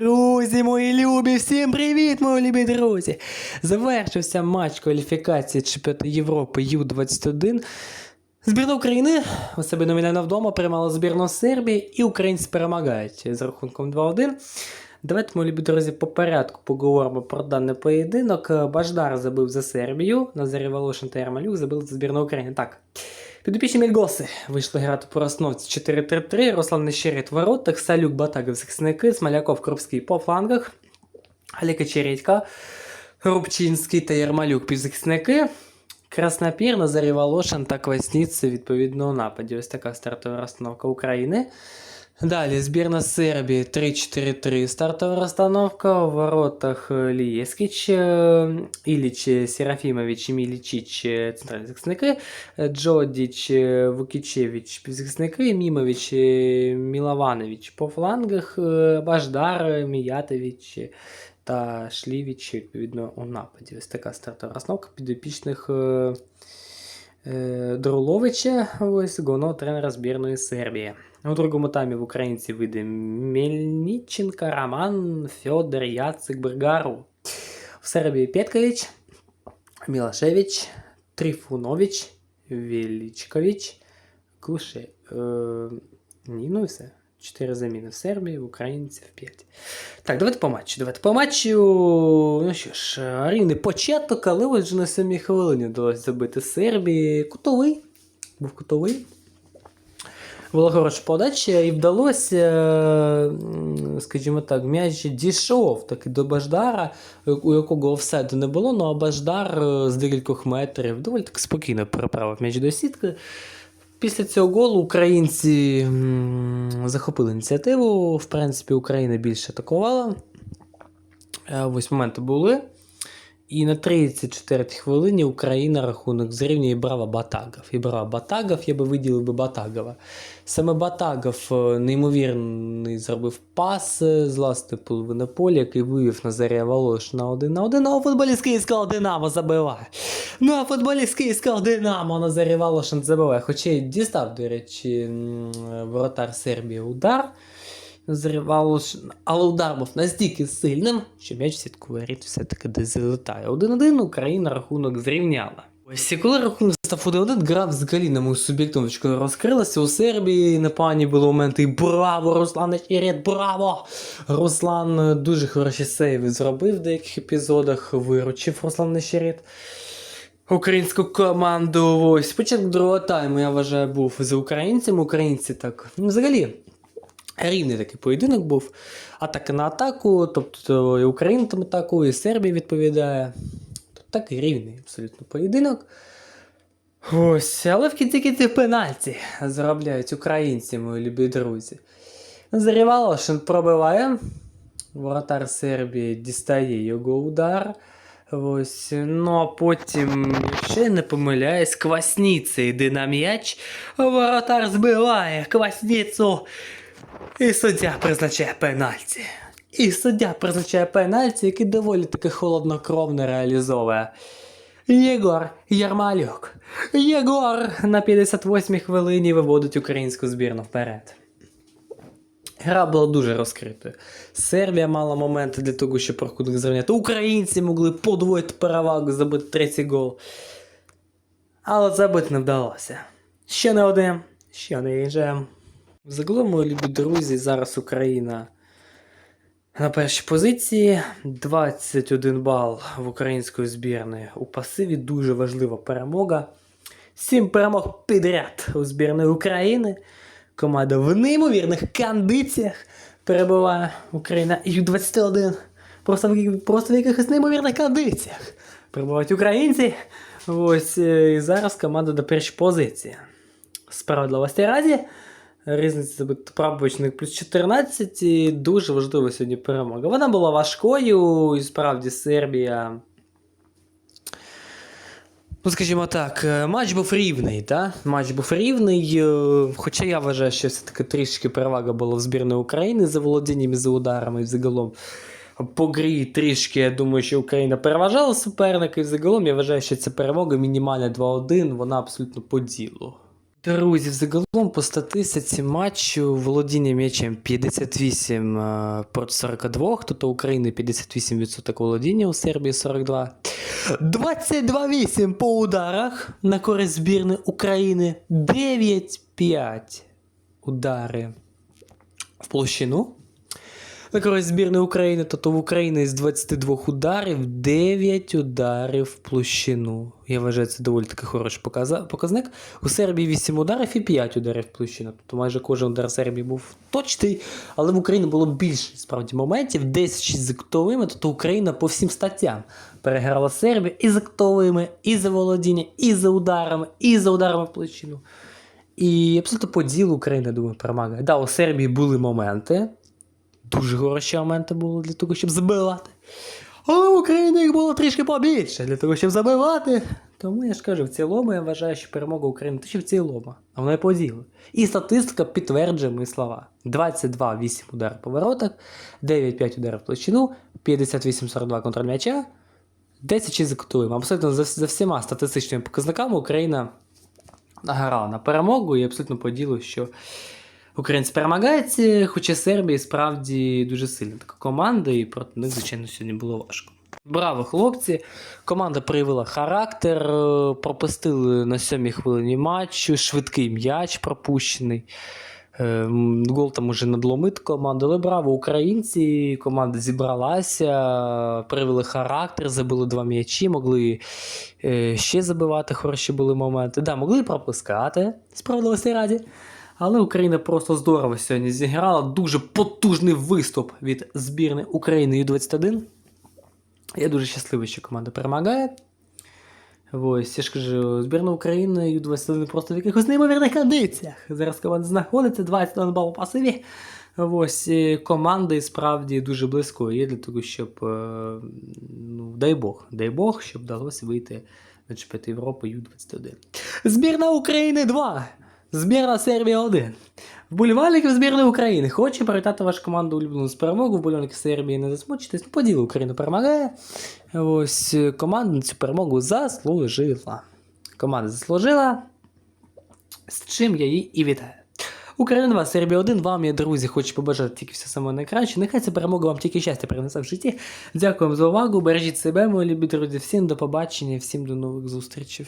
Друзі, мої любі, всім привіт, мої любі друзі! Завершився матч кваліфікації чемпіонату Європи Ю-21. Збірна України у себе номінально вдома приймала збірну Сербії і українці перемагають з рахунком 2-1. Давайте, мої любі друзі, по порядку поговоримо про даний поєдинок. Баждар забив за Сербію, Назарій Волошин та Ярмалюк забили за збірну України. Так. Підопічні Мільгоси вийшли грати по основці 4-3-3, Руслан Нещерет в воротах, Салюк Батагов захисники, Смоляков Крупський по флангах, Аліка Чередька, Рубчинський та Ярмалюк півзахисники, Краснопір, Назарій Волошин та Квасніця відповідно у нападі. Ось така стартова розстановка України. Далі збірна Сербії 3-4-3 стартова розстановка. В воротах е, Лієскіч, е, Іліч, е, Серафімович і Мілічіч е, центральні захисники, е, Джодіч, е, Вукічевич півзахисники, Мімович, е, Мілованович по флангах, е, Баждар, е, Міятович е, та Шлівіч, відповідно, у нападі. Ось така стартова розстановка підопічних е, е, Друловича, ось головного тренера збірної Сербії. У другому таймі в українці вийде Мельниченко, Роман, Федор, Яцик, Бергару. В Сербії Петкович, Мілашевич, Трифунович, Величкович, Куше. Е, ну і все. Чотири заміни в Сербії, в українців 5. Так, давайте по матчу. Давайте по матчу. Ну що ж, рівний початок, але ось на самій хвилині вдалося забити Сербії. Кутовий. Був кутовий. Була хороша подача, і вдалося, скажімо так, м'яч дійшов таки до Баждара, у якого офсайду не було, ну а Баждар е, з декількох метрів доволі так спокійно переправив м'яч до сітки. Після цього голу українці захопили ініціативу. В принципі, Україна більше атакувала. Е, Ось моменти були. І на 34-й хвилині Україна рахунок зрівнює Брава Батагов. І Брава Батагов, я би виділив би Батагова. Саме Батагов е, неймовірний зробив пас е, з власної половини поля, який вивів Назарія Волош на один на один, а футболіст Київського Динамо забиває. Ну а футболіст Київського Динамо Назарій Волошин забиває. Хоча й дістав, до речі, воротар Сербії удар. Волошин, але удар був настільки сильним, що м'яч в сітку воріт все-таки десь залетає. 1-1 Україна рахунок зрівняла. Ось і коли рахунок став 1-1, гра взагалі на мою суб'єктивну розкрилася. У Сербії непогані були моменти. Браво, Руслан Черед, браво! Руслан дуже хороші сейви зробив в деяких епізодах, виручив Руслан Нещерет. Українську команду. Ось початок другого тайму, я вважаю, був за українцями. Українці так. Ну, взагалі, рівний такий поєдинок був. Атака на атаку, тобто і Україна там атакує, і Сербія відповідає. Тобто такий рівний абсолютно поєдинок. Ось, але в кінці кінці пенальті заробляють українці, мої любі друзі. Зарівалошин пробиває. Воротар Сербії дістає його удар. Ось, ну а потім, я не помиляюсь, Квасніця йде на м'яч. Воротар збиває Квасніцу. І суддя призначає пенальті. І суддя призначає пенальті, який доволі таки холоднокровно реалізовує. Єгор Ярмалюк. Єгор на 58-й хвилині виводить українську збірну вперед. Гра була дуже розкритою. Сербія мала моменти для того, щоб рахунок зрівняти. Українці могли подвоїти перевагу, забити третій гол. Але забити не вдалося. Ще не один, ще не інший. Загалом, мої любі друзі, зараз Україна на першій позиції. 21 бал в української збірної у пасиві. Дуже важлива перемога. Сім перемог підряд у збірної України. Команда в неймовірних кондиціях перебуває Україна Ю-21. Просто, в просто в якихось неймовірних кондиціях. Перебувають українці. Ось е, і зараз команда до першої позиції. Справедливості раді. Різниця забити правочник плюс 14 і дуже важлива сьогодні перемога. Вона була важкою, і справді Сербія. Ну, скажімо так, е, матч був рівний, та? Матч був рівний. е, Хоча я вважаю, що все-таки трішки перевага була в збірної України за володінням і за ударами і загалом. По грі трішки, я думаю, що Україна переважала суперника, і загалом я вважаю, що ця перемога мінімальна 2-1, вона абсолютно по ділу. Друзі, загалом по статистиці матчу володіння м'ячем 58 е, проти 42, тобто України 58% володіння, у Сербії 42. 22-8 по ударах на користь збірної України. 9-5 удари в площину. На користь збірної України, тобто в Україні з 22 ударів 9 ударів в площину. Я вважаю, це доволі таки хороший показник. У Сербії 8 ударів і 5 ударів в площину. Тобто майже кожен удар Сербії був точний, але в Україні було більше справді моментів, 10 з актовими, тобто Україна по всім статтям переграла Сербію і з актовими, і за володіння, і за ударами, і за ударами в площину. І абсолютно по ділу Україна, думаю, перемагає. Да, у Сербії були моменти. Дуже хороші моменти були для того, щоб забивати. Але в Україні їх було трішки побільше для того, щоб забивати. Тому я ж кажу, в цілому я вважаю, що перемога України то ще в цілому, а вона і по ділу. І статистика підтверджує мої слова: 22-8 удар по воротах, 9-5 ударів в площину, 58-42 контроль м'яча, 10 чи закутуємо. Абсолютно за, за всіма статистичними показниками Україна награла на перемогу і абсолютно по ділу, що українці перемагають, хоча Сербія справді дуже сильна така команда, і проти них, звичайно, сьогодні було важко. Браво, хлопці! Команда проявила характер, е, пропустили на сьомій хвилині матчу, швидкий м'яч пропущений. Е, Гол там уже надломит команду, але браво, українці, команда зібралася, проявили характер, забили два м'ячі, могли е, ще забивати, хороші були моменти. Да, могли пропускати, справедливості раді. Але Україна просто здорово сьогодні зіграла. Дуже потужний виступ від збірної України Ю-21. Я дуже щасливий, що команда перемагає. Ось, я ж кажу, збірна України Ю-21 просто в якихось неймовірних кондиціях. Зараз команда знаходиться 21 бал у пасиві. Ось і справді дуже близько є для того, щоб, е, ну, дай Бог, дай Бог, щоб вдалося вийти на чемпіонат Європи Ю-21. Збірна України 2. Збірна Сербія 1. Вболівальників збірної України. Хоче привітати вашу команду улюблену з перемогу. Вболівальники Сербії не засмучитесь. Ну, по Україна перемагає. Ось е, команда цю перемогу заслужила. Команда заслужила. З чим я її і вітаю. Україна 2, Сербія 1. Вам, я, друзі, хочу побажати тільки все саме найкраще. Нехай ця перемога вам тільки щастя принесе в житті. Дякую вам за увагу. Бережіть себе, мої любі друзі. Всім до побачення, всім до нових зустрічей.